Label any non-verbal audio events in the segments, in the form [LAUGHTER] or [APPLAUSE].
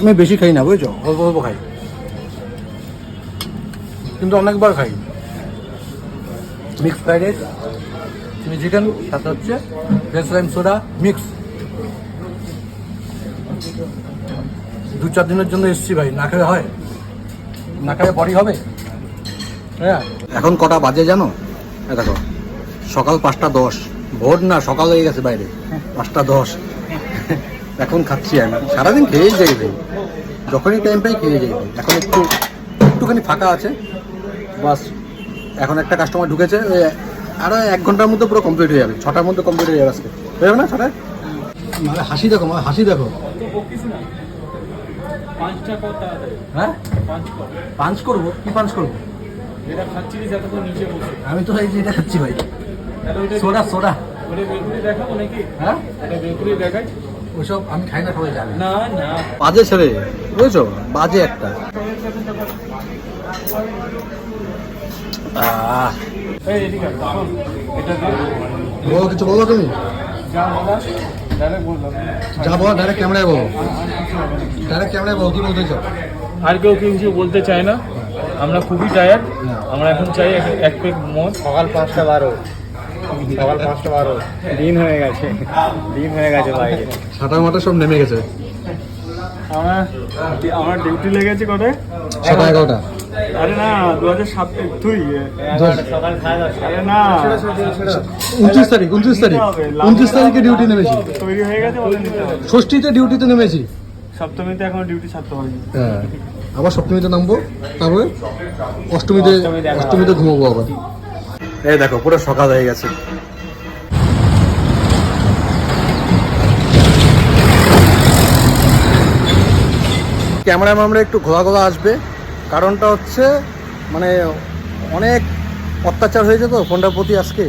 আমি বেশি খাই না, বুঝছ? অল্প অল্প খাই। কিন্তু অনেকবার খাই। Mix fried rice chilli chicken সাথে হচ্ছে ভেজ লাইম সোডা মিক্স দু চার দিনের জন্য এসছি ভাই, না খেলে হয়? না খেলে বডি হবে? হ্যাঁ। এখন কটা বাজে জানো? দেখো সকাল পাঁচটা দশ। ভোর না সকাল হয়ে গেছে বাইরে। পাঁচটা দশ। এখন খাচ্ছি আমি। সারাদিন খেয়েই যাই ভাই। যখনই টাইম পাই খেয়ে যাই ভাই। এখন একটু একটুখানি ফাঁকা আছে। বাস এখন একটা কাস্টমার ঢুকেছে আরও এক ঘণ্টার মধ্যে পুরো কমপ্লিট হয়ে যাবে। ছটার মধ্যে কমপ্লিট হয়ে যাবে আজকে। হয়ে যাবে না ছটায়? মানে হাসি দেখো মানে হাসি দেখো। হ্যাঁ? পাঞ্চ করব? কি পাঞ্চ করব? যেটা আমি তো এই যে এটা খাচ্ছি ভাই। Soda soda. হ্যাঁ? ওইসব আমি খাই না সবাই জানে। না না। বাজে ছেলে বুঝছ? বাজে একটা। কিছু বলো তুমি। যা বলা ডাইরেক্ট ক্যামেরায় বলো ডাইরেক্ট ক্যামেরায় বলো কি বলতে চাও? আর কেউ কেউ কিছু বলতে চায় না। আমরা খুবই টায়ার্ড আমরা এখন চাই এক- এক প্লেট মদ। সকাল পাঁচটা বারো। সকাল পাঁচটা বারো। দিন হয়ে গেছে। দিন হয়ে গেছে বাইরে ছাটা মাটা সব নেমে গেছে। আমার আমার ডিউটি লেগেছে কোথায় ছটা এগারোটা। আরে না দু হাজার সাত তুই আরে না। উনত্রিশ তারিখ উনত্রিশ তারিখ। উনত্রিশ তারিখে ডিউটি নেমেছি। তৈরি হয়ে গেছে বলে নিতে হবে। ষষ্ঠীতে ডিউটিতে নেমেছি। সপ্তমীতে এখন ডিউটি ছাড়তে হয়নি। হ্যাঁ। আবার সপ্তমীতে নামবো তারপরে অষ্টমীতে অষ্টমীতে ঘুমাবো আবার। এই দেখো পুরো সকাল হয়ে গেছে। ক্যামেরা ম্যামরা একটু ঘোলা ঘোলা আসবে। কারণটা হচ্ছে মানে অনেক অত্যাচার হয়েছে তো ফোনটার প্রতি আজকে।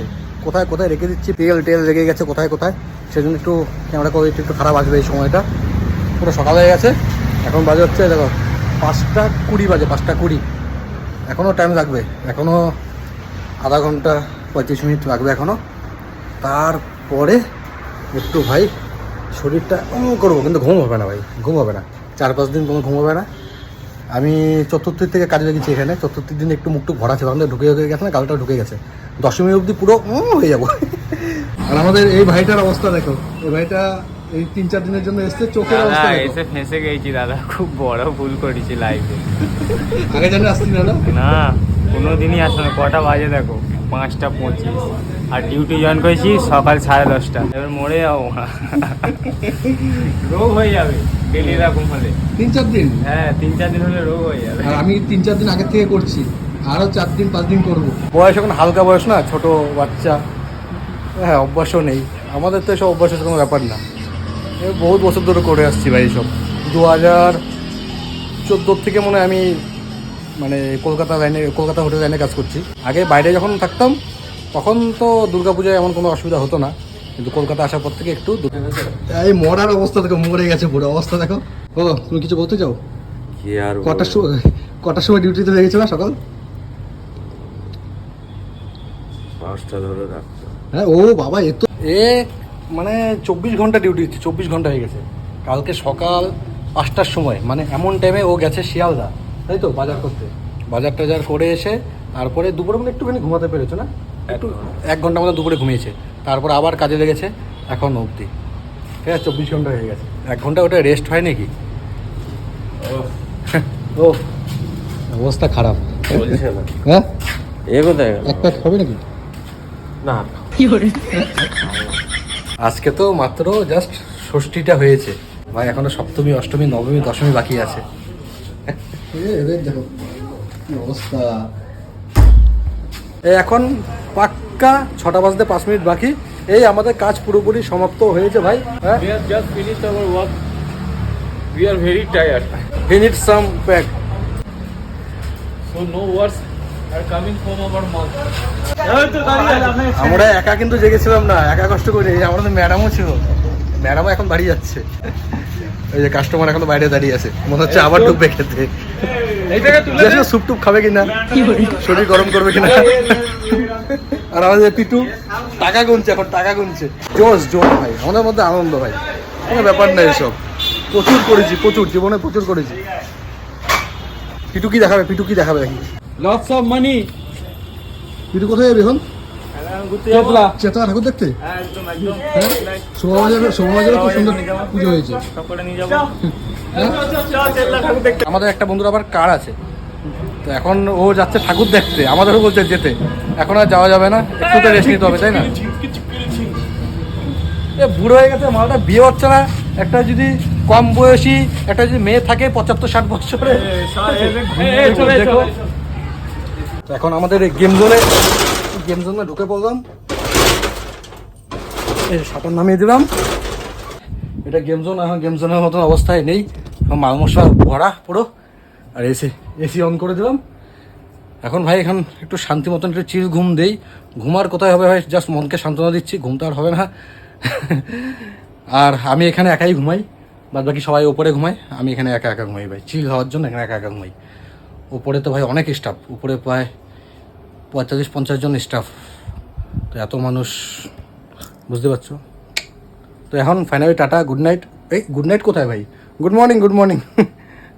কোথায় কোথায় রেখে দিচ্ছি? তেল টেল লেগে গেছে, কোথায় কোথায়? সেজন্য একটু ক্যামেরা কোয়ালিটি একটু খারাপ আসবে এই সময়টা। পুরো সকাল হয়ে গেছে, এখন বাজে হচ্ছে, দেখো, পাঁচটা কুড়ি বাজে, পাঁচটা কুড়ি। এখনও টাইম লাগবে এখনও আধা ঘণ্টা পঁয়ত্রিশ মিনিট লাগবে এখনও তারপরে একটু ভাই শরীরটা ও করব, কিন্তু ঘুম হবে না ভাই, ঘুম হবে না। চার পাঁচ দিন কোনো ঘুম হবে না। আমি চতুর্থীর থেকে কাজে লেগেছি এখানে। চতুর্থীর দিন একটু মুখটু ভরা ছিল আমাদের ঢুকে ঢুকে গেছে না গালটা ঢুকে গেছে। দশমী অবধি পুরো হয়ে যাব। আর আমাদের এই ভাইটার অবস্থা দেখো। এই ভাইটা এই তিন চার দিনের জন্য এসছে চোখের অবস্থা এসে ফেঁসে গেছি দাদা। খুব বড় ভুল করেছি লাইফে আগে জানি আসছি না না? না কোনো দিনই আসছে না। কটা বাজে দেখো? পাঁচটা পঁচিশ। আর ডিউটি জয়েন করেছি সকাল সাড়ে দশটা। এবার মরে যাব। রোগ হয়ে যাবে ডেলি এরকম হলে। তিন চার দিন? হ্যাঁ তিন চার দিন হলে রোগ হয়ে যাবে। আর আমি তিন চার দিন আগে থেকে করছি। আরও চার দিন পাঁচ দিন করব। বয়স এখন হালকা বয়স না ছোট বাচ্চা। হ্যাঁ অভ্যাসও নেই। আমাদের তো এসব অভ্যাসের কোনো ব্যাপার না। বহুত বছর ধরে করে আসছি ভাই এসব। দু হাজার চোদ্দোর থেকে মনে হয় আমি মানে কলকাতা লাইনে কলকাতা হোটেল লাইনে কাজ করছি। আগে বাইরে যখন থাকতাম তখন তো দুর্গাপূজায় এমন কোনো অসুবিধা হতো না। কিন্তু কলকাতা আসার পর থেকে একটু এই মরার অবস্থা দেখো মরে গেছে পুরো অবস্থা দেখো। ও তুমি কিছু বলতে চাও? কি আর কটার সময় কটার সময় ডিউটিতে হয়ে গেছিল সকাল? পাঁচটা ধরে রাখতো। হ্যাঁ ও বাবা এ তো এ মানে চব্বিশ ঘণ্টা ডিউটি দিচ্ছে চব্বিশ ঘণ্টা হয়ে গেছে। কালকে সকাল পাঁচটার সময় মানে এমন টাইমে ও গেছে শিয়ালদা। তাই তো বাজার করতে? বাজার টাজার করে এসে তারপরে দুপুরে মানে একটুখানি ঘুমাতে পেরেছ না? একটু এক ঘণ্টা মতো দুপুরে ঘুমিয়েছে। তারপর আবার কাজে লেগেছে এখন অবধি। ঠিক আছে চব্বিশ ঘণ্টা হয়ে গেছে। এক ঘণ্টা ওটা রেস্ট হয় নাকি? ও [LAUGHS] অবস্থা খারাপ। হ্যাঁ? এ কোথায় এক প্যাক হবে নাকি? না। আজকে তো মাত্র জাস্ট ষষ্ঠীটা হয়েছে। ভাই এখনও সপ্তমী অষ্টমী নবমী দশমী বাকি আছে। দেখো কি অবস্থা? এই এখন পাক্কা ছটা বাজতে পাঁচ মিনিট বাকি। এই আমাদের কাজ পুরোপুরি সমাপ্ত হয়েছে ভাই। হ্যাঁ? We have just finished our are very tired. ফিনিট some pack So no words are coming from our mouth. আমরা একা কিন্তু জেগেছিলাম না একা কষ্ট করি। এই আমাদের ম্যাডামও ছিল। ম্যাডামও এখন বাড়ি যাচ্ছে। এই যে কাস্টমার এখন বাইরে দাঁড়িয়ে আছে। মনে হচ্ছে আবার ঢুকবে খেতে। স্যুপ টুপ খাবে কিনা শরীর গরম করবে কিনা। আর আমাদের পিটু টাকা গুনছে এখন টাকা গুনছে। জোশ জোশ ভাই আমাদের মধ্যে আনন্দ ভাই। কোনো ব্যাপার না এসব। প্রচুর করেছি প্রচুর জীবনে প্রচুর করেছি। পিটু কি দেখাবে পিটু কি দেখাবে? দেখি লটস অফ মানি পিটু কোথায় যাবে এখন? চেতলা। ঠাকুর দেখতে? হ্যাঁ একদম একদম। শোভাবাজারে শোভাবাজারে খুব সুন্দর পুজো হয়েছে। যাব। আমাদের একটা বন্ধুর আবার কার আছে? তো এখন ও যাচ্ছে ঠাকুর দেখতে। আমাদেরও বলছে যেতে। এখন আর যাওয়া যাবে না। একটু তো রেস্ট নিতে হবে তাই না? এ বুড়ো হয়ে গেছে মালটা বিয়ে হচ্ছে না। একটা যদি কম বয়সী একটা যদি মেয়ে থাকে পঁচাত্তর ষাট বছরে দেখো। তো এখন আমাদের এই গেম জোনে গেম জোনে ঢুকে পড়লাম। এই সাঁতার নামিয়ে দিলাম। এটা গেম জোন, এখন গেম জোনের মতন অবস্থায় নেই। মাল মশলা ভরা পুরো। আর এসি এসি অন করে দিলাম। এখন ভাই, এখন একটু শান্তি মতন একটু চিল ঘুম দেই। ঘুমার কোথায় হবে ভাই? জাস্ট মনকে সান্ত্বনা দিচ্ছি, ঘুম তো আর হবে না। আর আমি এখানে একাই ঘুমাই। বাদ বাকি সবাই ওপরে ঘুমাই আমি এখানে একা একা ঘুমাই ভাই। চিল হওয়ার জন্য এখানে একা একা ঘুমাই। উপরে তো ভাই অনেক স্টাফ উপরে প্রায় পঁয়তাল্লিশ, পঞ্চাশ জন স্টাফ তো এত মানুষ, বুঝতে পারছ? তো এখন ফাইনালি টাটা গুড নাইট এই গুড নাইট কোথায় ভাই? Good morning good morning